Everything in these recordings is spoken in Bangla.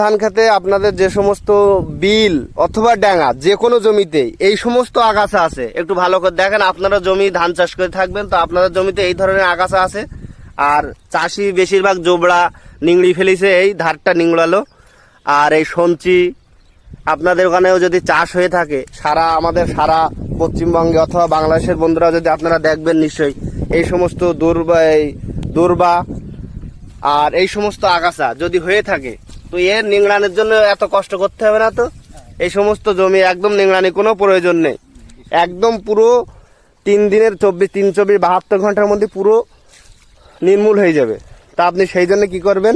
ধান খেতে আপনাদের যে সমস্ত বিল অথবা ড্যাঙা যে কোনো জমিতেই এই সমস্ত আগাছা আছে। একটু ভালো করে দেখেন, আপনারা জমি ধান চাষ করে থাকবেন, তো আপনাদের জমিতে এই ধরনের আগাছা আছে। আর চাষি বেশিরভাগ জোবড়া নিংড়ি ফেলিছে, এই ধারটা নিংড়ালো। আর এই সঞ্চি, আপনাদের ওখানেও যদি চাষ হয়ে থাকে, সারা আমাদের সারা পশ্চিমবঙ্গে অথবা বাংলাদেশের বন্ধুরা যদি আপনারা দেখবেন নিশ্চয়ই, এই সমস্ত দুর্বা এই দুর্বা আর এই সমস্ত আগাছা যদি হয়ে থাকে তো নিংড়ানোর জন্য এত কষ্ট করতে হবে না তো। এই সমস্ত জমি একদম নিংড়ানি কোনো প্রয়োজন নেই। একদম পুরো তিন দিনের চব্বিশ, তিন চব্বিশ, বাহাত্তর ঘণ্টার মধ্যে পুরো নির্মূল হয়ে যাবে। তা আপনি সেই জন্য কি করবেন?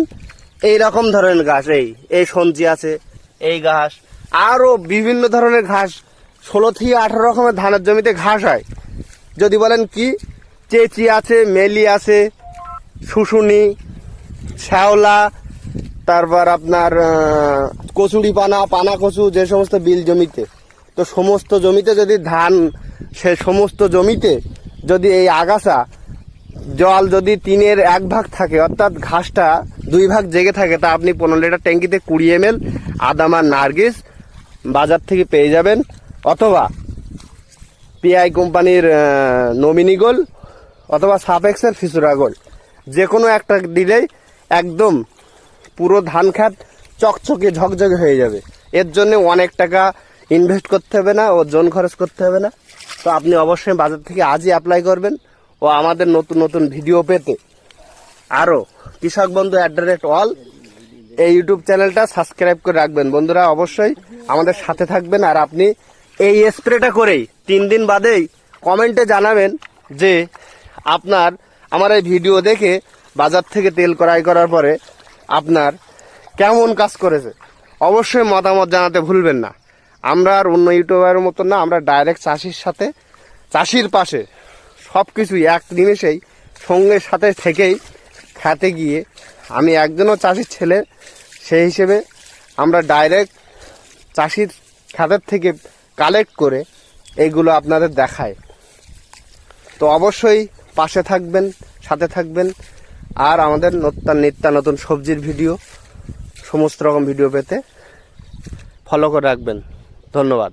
এই রকম ধরনের ঘাস, এই এই সঞ্চি আছে, এই ঘাস আরও বিভিন্ন ধরনের ঘাস, ষোলো থেকে আঠারো রকমের ধানের জমিতে ঘাস হয়। যদি বলেন কি? চেচি আছে, মেলি আছে, শুশুনি, শ্যাওলা তারপর আপনার কচুরি পানা পানা কচু, যে সমস্ত বিল জমিতে। তো সমস্ত জমিতে যদি ধান, সে সমস্ত জমিতে যদি এই আগাছা, জল যদি তিনের এক ভাগ থাকে, অর্থাৎ ঘাসটা দুই ভাগ জেগে থাকে, তা আপনি পনেরো লিটার ট্যাঙ্কিতে কুড়ি এম এল আদামার নার্গিস বাজার থেকে পেয়ে যাবেন। অথবা পিআই কোম্পানির নমিনি গোল, অথবা সাপেক্সের ফিসুরা গোল। যে কোনো একটা দিলেই একদম পুরো ধান খাত চকচকে ঝকঝকে হয়ে যাবে। এর জন্য অনেক টাকা ইনভেস্ট করতে হবে না ও জন খরচ করতে হবে না। তো আপনি অবশ্যই বাজার থেকে আজই অ্যাপ্লাই করবেন ও আমাদের নতুন নতুন ভিডিও পেতে। আরও কৃষক বন্ধু অ্যাট রেট অল এই ইউটিউব চ্যানেলটা সাবস্ক্রাইব করে রাখবেন। বন্ধুরা, অবশ্যই আমাদের সাথে থাকবেন আর আপনি এই স্প্রেটা করেই তিন দিন বাদেই কমেন্টে জানাবেন যে আপনার, আমার এই ভিডিও দেখে বাজার থেকে তেল ক্রয় করার পরে আপনার কেমন কাজ করেছে? অবশ্যই মতামত জানাতে ভুলবেন না। আমরা আর অন্য ইউটিউবারের মতো না, আমরা ডাইরেক্ট চাষির সাথে, চাষির পাশে সব কিছুই এক নিমেষেই, সঙ্গে সাথে থেকেই খেতে গিয়ে আমি একজনও চাষির ছেলে, সেই হিসেবে আমরা ডাইরেক্ট চাষির খাতের থেকে কালেক্ট করে এইগুলো আপনাদের দেখায় তো অবশ্যই পাশে থাকবেন, সাথে থাকবেন। আর আমাদের নিত্য নতুন সবজির ভিডিও সমস্ত রকম ভিডিও পেতে ফলো করে রাখবেন। ধন্যবাদ।